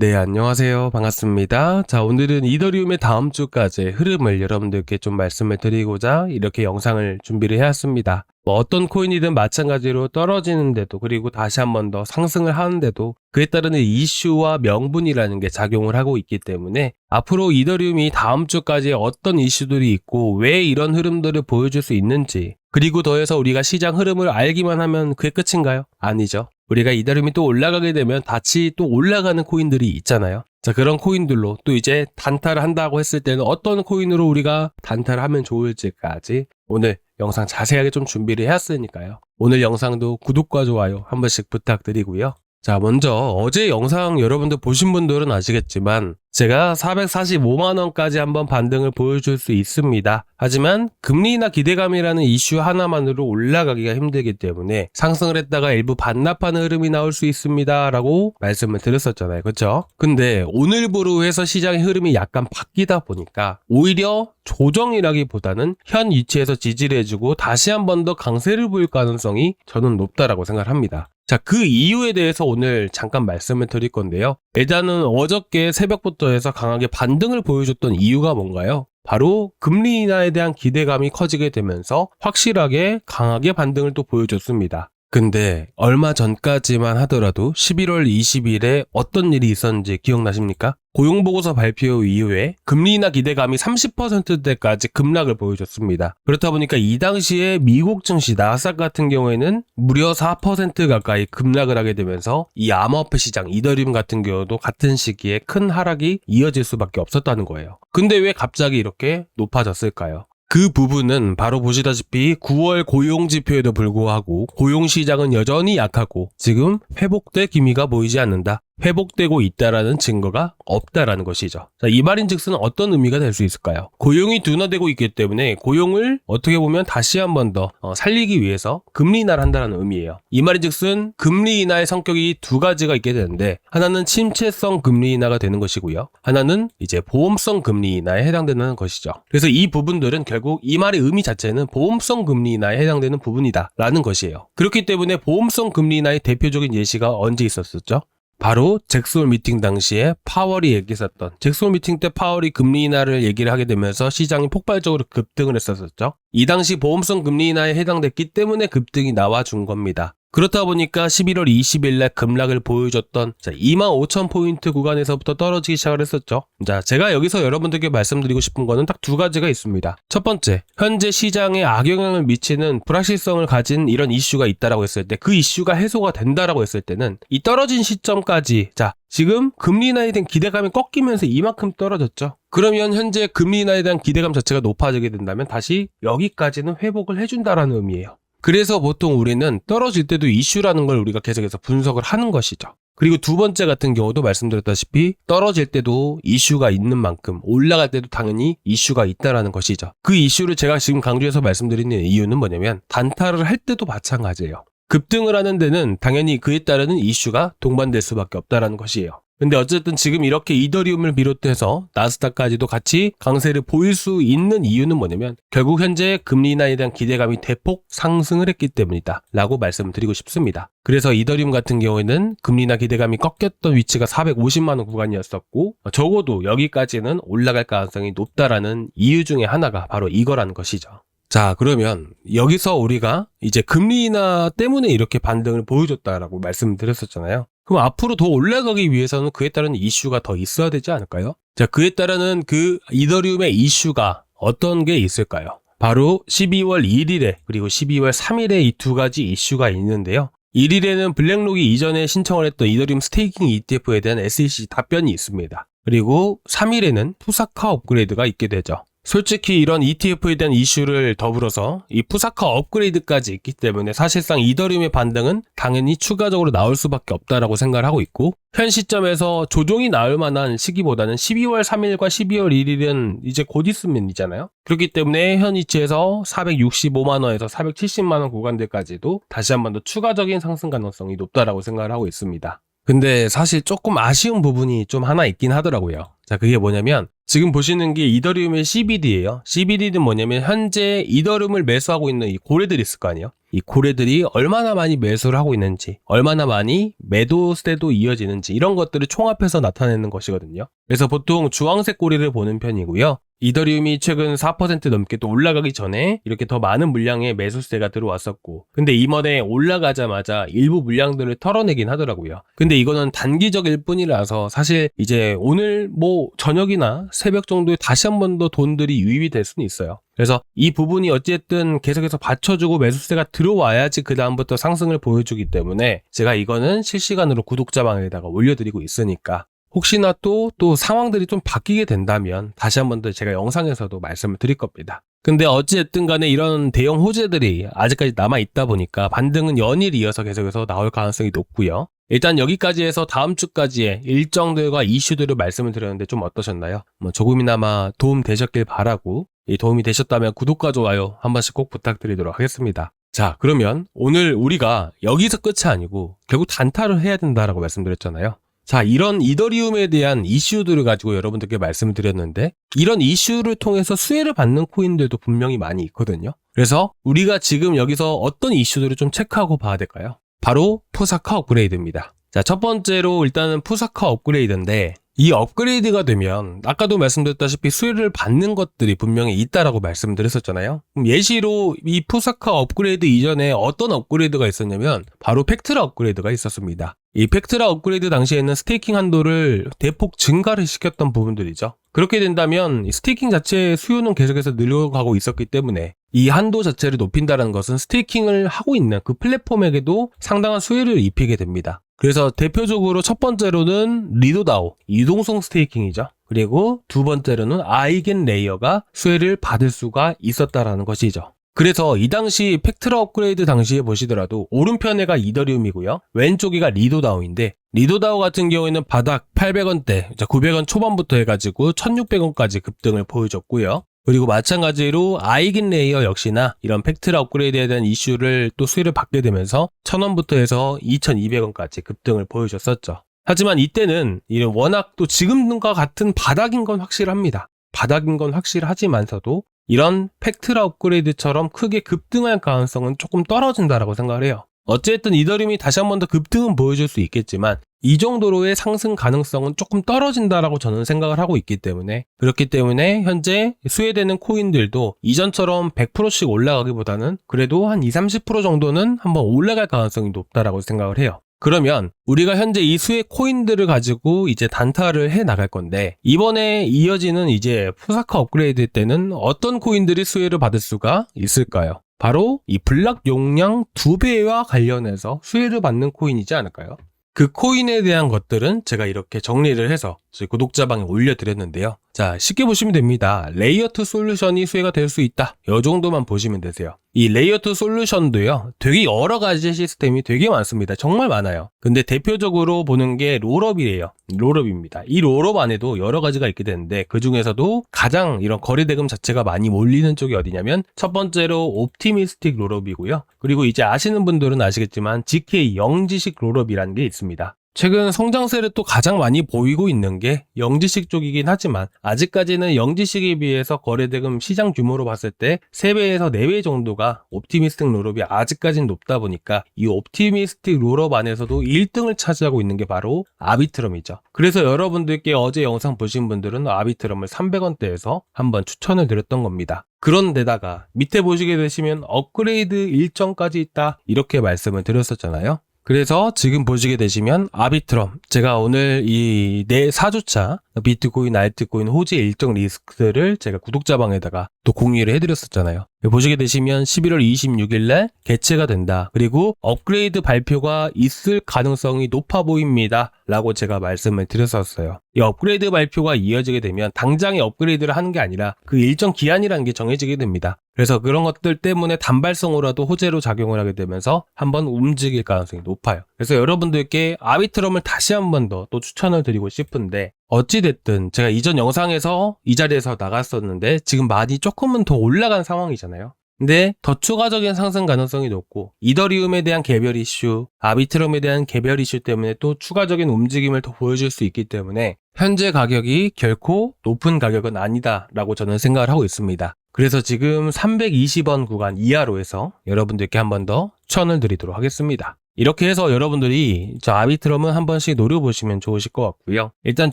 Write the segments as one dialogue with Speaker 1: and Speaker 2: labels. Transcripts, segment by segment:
Speaker 1: 네, 안녕하세요. 반갑습니다. 자, 오늘은 이더리움의 다음 주까지의 흐름을 여러분들께 좀 말씀을 드리고자 이렇게 영상을 준비를 해왔습니다. 뭐 어떤 코인이든 마찬가지로 떨어지는데도 그리고 다시 한 번 더 상승을 하는데도 그에 따르는 이슈와 명분이라는 게 작용을 하고 있기 때문에 앞으로 이더리움이 다음 주까지 어떤 이슈들이 있고 왜 이런 흐름들을 보여줄 수 있는지 그리고 더해서 우리가 시장 흐름을 알기만 하면 그게 끝인가요? 아니죠. 우리가 이더리움이 또 올라가게 되면 같이 또 올라가는 코인들이 있잖아요. 자, 그런 코인들로 또 이제 단타를 한다고 했을 때는 어떤 코인으로 우리가 단타를 하면 좋을지까지 오늘 영상 자세하게 좀 준비를 해왔으니까요. 오늘 영상도 구독과 좋아요 한 번씩 부탁드리고요. 자, 먼저 어제 영상 여러분들 보신 분들은 아시겠지만 제가 445만원까지 한번 반등을 보여줄 수 있습니다. 하지만 금리나 기대감이라는 이슈 하나만으로 올라가기가 힘들기 때문에 상승을 했다가 일부 반납하는 흐름이 나올 수 있습니다. 라고 말씀을 드렸었잖아요. 그쵸? 근데 오늘부로 해서 시장의 흐름이 약간 바뀌다 보니까 오히려 조정이라기보다는 현 위치에서 지지를 해주고 다시 한 번 더 강세를 보일 가능성이 저는 높다라고 생각을 합니다. 자, 그 이유에 대해서 오늘 잠깐 말씀을 드릴 건데요. 일단은 어저께 새벽부터 해서 강하게 반등을 보여줬던 이유가 뭔가요? 바로 금리 인하에 대한 기대감이 커지게 되면서 확실하게 강하게 반등을 또 보여줬습니다. 근데 얼마 전까지만 하더라도 11월 20일에 어떤 일이 있었는지 기억나십니까? 고용보고서 발표 이후에 금리 인하 기대감이 30%대까지 급락을 보여줬습니다. 그렇다 보니까 이 당시에 미국 증시 나스닥 같은 경우에는 무려 4% 가까이 급락을 하게 되면서 이 암호화폐 시장 이더리움 같은 경우도 같은 시기에 큰 하락이 이어질 수밖에 없었다는 거예요. 근데 왜 갑자기 이렇게 높아졌을까요? 그 부분은 바로 보시다시피 9월 고용 지표에도 불구하고 고용 시장은 여전히 약하고 지금 회복될 기미가 보이지 않는다. 회복되고 있다라는 증거가 없다라는 것이죠. 자, 이 말인즉슨 어떤 의미가 될 수 있을까요? 고용이 둔화되고 있기 때문에 고용을 어떻게 보면 다시 한 번 더 살리기 위해서 금리 인하를 한다는 의미예요. 이 말인즉슨 금리 인하의 성격이 두 가지가 있게 되는데 하나는 침체성 금리 인하가 되는 것이고요. 하나는 이제 보험성 금리 인하에 해당되는 것이죠. 그래서 이 부분들은 결국 이 말의 의미 자체는 보험성 금리 인하에 해당되는 부분이다라는 것이에요. 그렇기 때문에 보험성 금리 인하의 대표적인 예시가 언제 있었었죠? 바로 잭스홀 미팅 당시에 파월이 얘기했었던 잭스홀 미팅 때 파월이 금리 인하를 얘기를 하게 되면서 시장이 폭발적으로 급등을 했었었죠. 이 당시 보험성 금리 인하에 해당됐기 때문에 급등이 나와준 겁니다. 그렇다 보니까 11월 20일 날 급락을 보여줬던 25,000포인트 구간에서부터 떨어지기 시작을 했었죠. 자, 제가 여기서 여러분들께 말씀드리고 싶은 거는 딱 두 가지가 있습니다. 첫 번째, 현재 시장에 악영향을 미치는 불확실성을 가진 이런 이슈가 있다라고 했을 때 그 이슈가 해소가 된다라고 했을 때는 이 떨어진 시점까지 자, 지금 금리 인하에 대한 기대감이 꺾이면서 이만큼 떨어졌죠. 그러면 현재 금리 인하에 대한 기대감 자체가 높아지게 된다면 다시 여기까지는 회복을 해준다라는 의미예요. 그래서 보통 우리는 떨어질 때도 이슈라는 걸 우리가 계속해서 분석을 하는 것이죠. 그리고 두 번째 같은 경우도 말씀드렸다시피 떨어질 때도 이슈가 있는 만큼 올라갈 때도 당연히 이슈가 있다라는 것이죠. 그 이슈를 제가 지금 강조해서 말씀드리는 이유는 뭐냐면 단타를 할 때도 마찬가지예요. 급등을 하는 데는 당연히 그에 따르는 이슈가 동반될 수밖에 없다라는 것이에요. 근데 어쨌든 지금 이렇게 이더리움을 비롯해서 나스닥까지도 같이 강세를 보일 수 있는 이유는 뭐냐면 결국 현재 금리 인하에 대한 기대감이 대폭 상승을 했기 때문이다 라고 말씀을 드리고 싶습니다. 그래서 이더리움 같은 경우에는 금리 인하 기대감이 꺾였던 위치가 450만원 구간이었었고 적어도 여기까지는 올라갈 가능성이 높다라는 이유 중에 하나가 바로 이거라는 것이죠. 자, 그러면 여기서 우리가 이제 금리 인하 때문에 이렇게 반등을 보여줬다라고 말씀드렸었잖아요. 그럼 앞으로 더 올라가기 위해서는 그에 따른 이슈가 더 있어야 되지 않을까요? 자, 그에 따르는 그 이더리움의 이슈가 어떤 게 있을까요? 바로 12월 1일에 그리고 12월 3일에 이 두 가지 이슈가 있는데요. 1일에는 블랙록이 이전에 신청을 했던 이더리움 스테이킹 ETF에 대한 SEC 답변이 있습니다. 그리고 3일에는 푸사카 업그레이드가 있게 되죠. 솔직히 이런 ETF에 대한 이슈를 더불어서 이 푸사카 업그레이드까지 있기 때문에 사실상 이더리움의 반등은 당연히 추가적으로 나올 수밖에 없다라고 생각을 하고 있고 현 시점에서 조정이 나올 만한 시기보다는 12월 3일과 12월 1일은 이제 곧 있으면이잖아요. 그렇기 때문에 현 위치에서 465만 원에서 470만 원 구간들까지도 다시 한 번 더 추가적인 상승 가능성이 높다라고 생각을 하고 있습니다. 근데 사실 조금 아쉬운 부분이 좀 하나 있긴 하더라고요. 자, 그게 뭐냐면 지금 보시는 게 이더리움의 CBD예요. CBD는 뭐냐면 현재 이더리움을 매수하고 있는 이 고래들이 있을 거 아니에요. 이 고래들이 얼마나 많이 매수를 하고 있는지, 얼마나 많이 매도세도 이어지는지 이런 것들을 총합해서 나타내는 것이거든요. 그래서 보통 주황색 고리를 보는 편이고요. 이더리움이 최근 4% 넘게 또 올라가기 전에 이렇게 더 많은 물량의 매수세가 들어왔었고 근데 이번에 올라가자마자 일부 물량들을 털어내긴 하더라고요. 근데 이거는 단기적일 뿐이라서 사실 이제 오늘 뭐 저녁이나 새벽 정도에 다시 한 번 더 돈들이 유입이 될 수는 있어요. 그래서 이 부분이 어쨌든 계속해서 받쳐주고 매수세가 들어와야지 그 다음부터 상승을 보여주기 때문에 제가 이거는 실시간으로 구독자방에다가 올려드리고 있으니까 혹시나 또, 또 상황들이 좀 바뀌게 된다면 다시 한 번 더 제가 영상에서도 말씀을 드릴 겁니다. 근데 어찌됐든 간에 이런 대형 호재들이 아직까지 남아있다 보니까 반등은 연일 이어서 계속해서 나올 가능성이 높고요. 일단 여기까지 해서 다음 주까지의 일정들과 이슈들을 말씀을 드렸는데 좀 어떠셨나요? 뭐 조금이나마 도움 되셨길 바라고 이 도움이 되셨다면 구독과 좋아요 한 번씩 꼭 부탁드리도록 하겠습니다. 자, 그러면 오늘 우리가 여기서 끝이 아니고 결국 단타를 해야 된다라고 말씀드렸잖아요. 자, 이런 이더리움에 대한 이슈들을 가지고 여러분들께 말씀을 드렸는데, 이런 이슈를 통해서 수혜를 받는 코인들도 분명히 많이 있거든요. 그래서 우리가 지금 여기서 어떤 이슈들을 좀 체크하고 봐야 될까요? 바로 푸사카 업그레이드입니다. 자, 첫 번째로 일단은 푸사카 업그레이드인데, 이 업그레이드가 되면 아까도 말씀드렸다시피 수혜를 받는 것들이 분명히 있다라고 말씀드렸었잖아요. 예시로 이 푸사카 업그레이드 이전에 어떤 업그레이드가 있었냐면 바로 팩트라 업그레이드가 있었습니다. 이 팩트라 업그레이드 당시에는 스테이킹 한도를 대폭 증가를 시켰던 부분들이죠. 그렇게 된다면 이 스테이킹 자체의 수요는 계속해서 늘어가고 있었기 때문에 이 한도 자체를 높인다는 것은 스테이킹을 하고 있는 그 플랫폼에게도 상당한 수혜를 입히게 됩니다. 그래서 대표적으로 첫 번째로는 리도다오, 이동성 스테이킹이죠. 그리고 두 번째로는 아이겐 레이어가 수혜를 받을 수가 있었다라는 것이죠. 그래서 이 당시 팩트라 업그레이드 당시에 보시더라도 오른편에가 이더리움이고요. 왼쪽이가 리도다오인데 리도다오 같은 경우에는 바닥 800원대, 900원 초반부터 해가지고 1600원까지 급등을 보여줬고요. 그리고 마찬가지로 아이긴 레이어 역시나 이런 팩트라 업그레이드에 대한 이슈를 또 수혜를 받게 되면서 1000원부터 해서 2200원까지 급등을 보여줬었죠. 하지만 이때는 이런 워낙 또 지금과 같은 바닥인 건 확실합니다. 바닥인 건 확실하지만서도 이런 팩트라 업그레이드처럼 크게 급등할 가능성은 조금 떨어진다라고 생각을 해요. 어쨌든 이더리움이 다시 한 번 더 급등은 보여줄 수 있겠지만 이 정도로의 상승 가능성은 조금 떨어진다라고 저는 생각을 하고 있기 때문에 그렇기 때문에 현재 수혜되는 코인들도 이전처럼 100%씩 올라가기보다는 그래도 한 20, 30% 정도는 한번 올라갈 가능성이 높다라고 생각을 해요. 그러면 우리가 현재 이 수혜 코인들을 가지고 이제 단타를 해 나갈 건데 이번에 이어지는 이제 푸사카 업그레이드 때는 어떤 코인들이 수혜를 받을 수가 있을까요? 바로 이 블락 용량 두배와 관련해서 수혜를 받는 코인이지 않을까요? 그 코인에 대한 것들은 제가 이렇게 정리를 해서 저희 구독자방에 올려드렸는데요. 자, 쉽게 보시면 됩니다. 레이어트 솔루션이 수혜가 될 수 있다. 이 정도만 보시면 되세요. 이 레이어트 솔루션도요, 되게 여러 가지 시스템이 되게 많습니다. 정말 많아요. 근데 대표적으로 보는 게 롤업이래요. 롤업입니다. 이 롤업 안에도 여러 가지가 있게 되는데, 그 중에서도 가장 이런 거래 대금 자체가 많이 몰리는 쪽이 어디냐면, 첫 번째로 옵티미스틱 롤업이고요. 그리고 이제 아시는 분들은 아시겠지만, GK 영지식 롤업이라는 게 있습니다. 최근 성장세를 또 가장 많이 보이고 있는 게 영지식 쪽이긴 하지만 아직까지는 영지식에 비해서 거래대금 시장 규모로 봤을 때 3배에서 4배 정도가 옵티미스틱 롤업이 아직까지는 높다 보니까 이 옵티미스틱 롤업 안에서도 1등을 차지하고 있는 게 바로 아비트럼이죠. 그래서 여러분들께 어제 영상 보신 분들은 아비트럼을 300원대에서 한번 추천을 드렸던 겁니다. 그런데다가 밑에 보시게 되시면 업그레이드 일정까지 있다 이렇게 말씀을 드렸었잖아요. 그래서 지금 보시게 되시면 아비트럼 제가 오늘 이네 4주차 비트코인, 알트코인 호재 일정 리스크를 제가 구독자방에다가 또 공유를 해드렸었잖아요. 보시게 되시면 11월 26일날 개최가 된다. 그리고 업그레이드 발표가 있을 가능성이 높아 보입니다. 라고 제가 말씀을 드렸었어요. 이 업그레이드 발표가 이어지게 되면 당장에 업그레이드를 하는 게 아니라 그 일정 기한이라는 게 정해지게 됩니다. 그래서 그런 것들 때문에 단발성으로라도 호재로 작용을 하게 되면서 한번 움직일 가능성이 높아요. 그래서 여러분들께 아비트럼을 다시 한 번 더 또 추천을 드리고 싶은데 어찌됐든 제가 이전 영상에서 이 자리에서 나갔었는데 지금 많이 조금은 더 올라간 상황이잖아요. 근데 더 추가적인 상승 가능성이 높고 이더리움에 대한 개별 이슈, 아비트럼에 대한 개별 이슈 때문에 또 추가적인 움직임을 더 보여줄 수 있기 때문에 현재 가격이 결코 높은 가격은 아니다라고 저는 생각을 하고 있습니다. 그래서 지금 320원 구간 이하로 해서 여러분들께 한 번 더 추천을 드리도록 하겠습니다. 이렇게 해서 여러분들이 저 아비트럼은 한 번씩 노려보시면 좋으실 것 같고요. 일단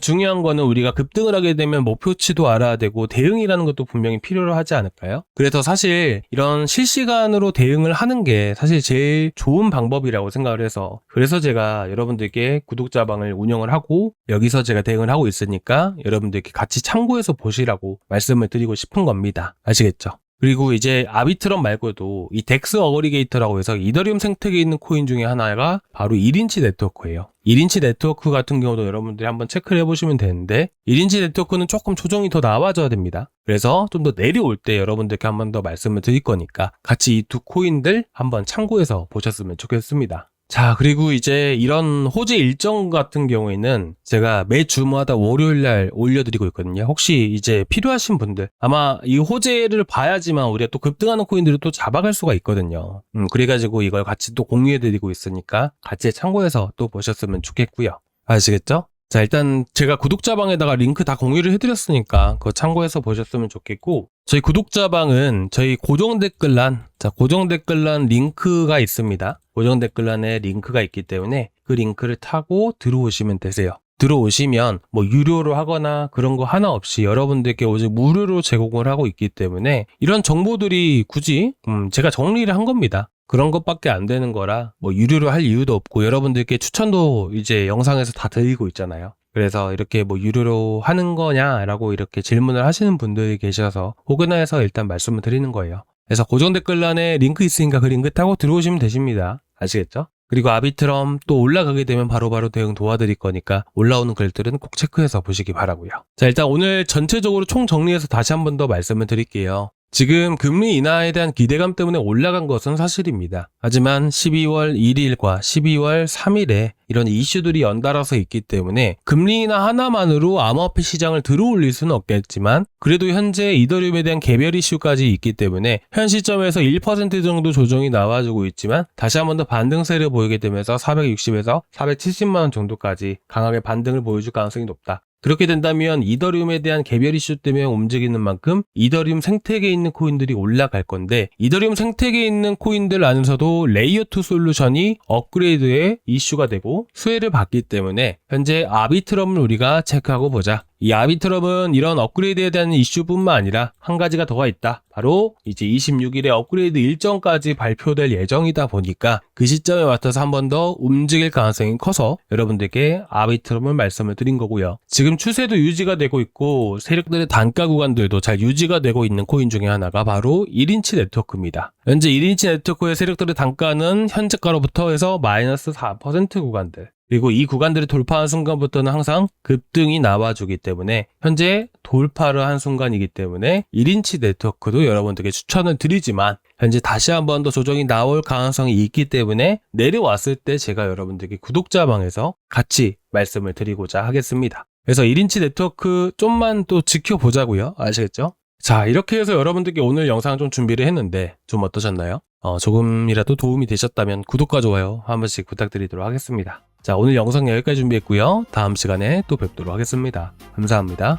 Speaker 1: 중요한 거는 우리가 급등을 하게 되면 목표치도 알아야 되고 대응이라는 것도 분명히 필요로 하지 않을까요? 그래서 사실 이런 실시간으로 대응을 하는 게 사실 제일 좋은 방법이라고 생각을 해서 그래서 제가 여러분들께 구독자방을 운영을 하고 여기서 제가 대응을 하고 있으니까 여러분들께 같이 참고해서 보시라고 말씀을 드리고 싶은 겁니다. 아시겠죠? 그리고 이제 아비트럼 말고도 이 덱스 어그리게이터라고 해서 이더리움 생태계에 있는 코인 중에 하나가 바로 1인치 네트워크예요. 1인치 네트워크 같은 경우도 여러분들이 한번 체크를 해보시면 되는데 1인치 네트워크는 조금 조정이 더 나와줘야 됩니다. 그래서 좀 더 내려올 때 여러분들께 한 번 더 말씀을 드릴 거니까 같이 이 두 코인들 한번 참고해서 보셨으면 좋겠습니다. 자, 그리고 이제 이런 호재 일정 같은 경우에는 제가 매 주마다 월요일 날 올려드리고 있거든요. 혹시 이제 필요하신 분들, 아마 이 호재를 봐야지만 우리가 또 급등하는 코인들을 또 잡아갈 수가 있거든요. 음, 그래가지고 이걸 같이 또 공유해드리고 있으니까 같이 참고해서 또 보셨으면 좋겠고요. 아시겠죠? 자, 일단 제가 구독자방에다가 링크 다 공유를 해드렸으니까 그거 참고해서 보셨으면 좋겠고, 저희 구독자방은 저희 고정 댓글란, 자, 고정 댓글란 링크가 있습니다. 고정 댓글란에 링크가 있기 때문에 그 링크를 타고 들어오시면 되세요. 들어오시면 뭐 유료로 하거나 그런 거 하나 없이 여러분들께 오직 무료로 제공을 하고 있기 때문에 이런 정보들이 굳이 음, 제가 정리를 한 겁니다. 그런 것밖에 안 되는 거라 뭐 유료로 할 이유도 없고 여러분들께 추천도 이제 영상에서 다 드리고 있잖아요. 그래서 이렇게 뭐 유료로 하는 거냐라고 이렇게 질문을 하시는 분들이 계셔서 혹은해서 일단 말씀을 드리는 거예요. 그래서 고정 댓글란에 링크 있으니까 그 링크 타고 들어오시면 되십니다. 아시겠죠? 그리고 아비트럼 또 올라가게 되면 바로바로 대응 도와드릴 거니까 올라오는 글들은 꼭 체크해서 보시기 바라고요. 자, 일단 오늘 전체적으로 총 정리해서 다시 한 번 더 말씀을 드릴게요. 지금 금리 인하에 대한 기대감 때문에 올라간 것은 사실입니다. 하지만 12월 1일과 12월 3일에 이런 이슈들이 연달아서 있기 때문에 금리 인하 하나만으로 암호화폐 시장을 들어올릴 수는 없겠지만 그래도 현재 이더리움에 대한 개별 이슈까지 있기 때문에 현 시점에서 1% 정도 조정이 나와주고 있지만 다시 한 번 더 반등세를 보이게 되면서 460에서 470만 원 정도까지 강하게 반등을 보여줄 가능성이 높다. 그렇게 된다면 이더리움에 대한 개별 이슈 때문에 움직이는 만큼 이더리움 생태계에 있는 코인들이 올라갈 건데 이더리움 생태계에 있는 코인들 안에서도 레이어 2 솔루션이 업그레이드의 이슈가 되고 수혜를 받기 때문에 현재 아비트럼을 우리가 체크하고 보자. 이 아비트럼은 이런 업그레이드에 대한 이슈뿐만 아니라 한 가지가 더가 있다. 바로 이제 26일에 업그레이드 일정까지 발표될 예정이다 보니까 그 시점에 맞춰서 한 번 더 움직일 가능성이 커서 여러분들께 아비트럼을 말씀을 드린 거고요. 지금 추세도 유지가 되고 있고 세력들의 단가 구간들도 잘 유지가 되고 있는 코인 중에 하나가 바로 1인치 네트워크입니다. 현재 1인치 네트워크의 세력들의 단가는 현재가로부터 해서 마이너스 4% 구간들. 그리고 이 구간들을 돌파한 순간부터는 항상 급등이 나와주기 때문에 현재 돌파를 한 순간이기 때문에 1인치 네트워크도 여러분들께 추천을 드리지만 현재 다시 한번 더 조정이 나올 가능성이 있기 때문에 내려왔을 때 제가 여러분들께 구독자방에서 같이 말씀을 드리고자 하겠습니다. 그래서 1인치 네트워크 좀만 또 지켜보자고요. 아시겠죠? 자, 이렇게 해서 여러분들께 오늘 영상 좀 준비를 했는데 좀 어떠셨나요? 어, 조금이라도 도움이 되셨다면 구독과 좋아요 한 번씩 부탁드리도록 하겠습니다. 자, 오늘 영상 여기까지 준비했고요. 다음 시간에 또 뵙도록 하겠습니다. 감사합니다.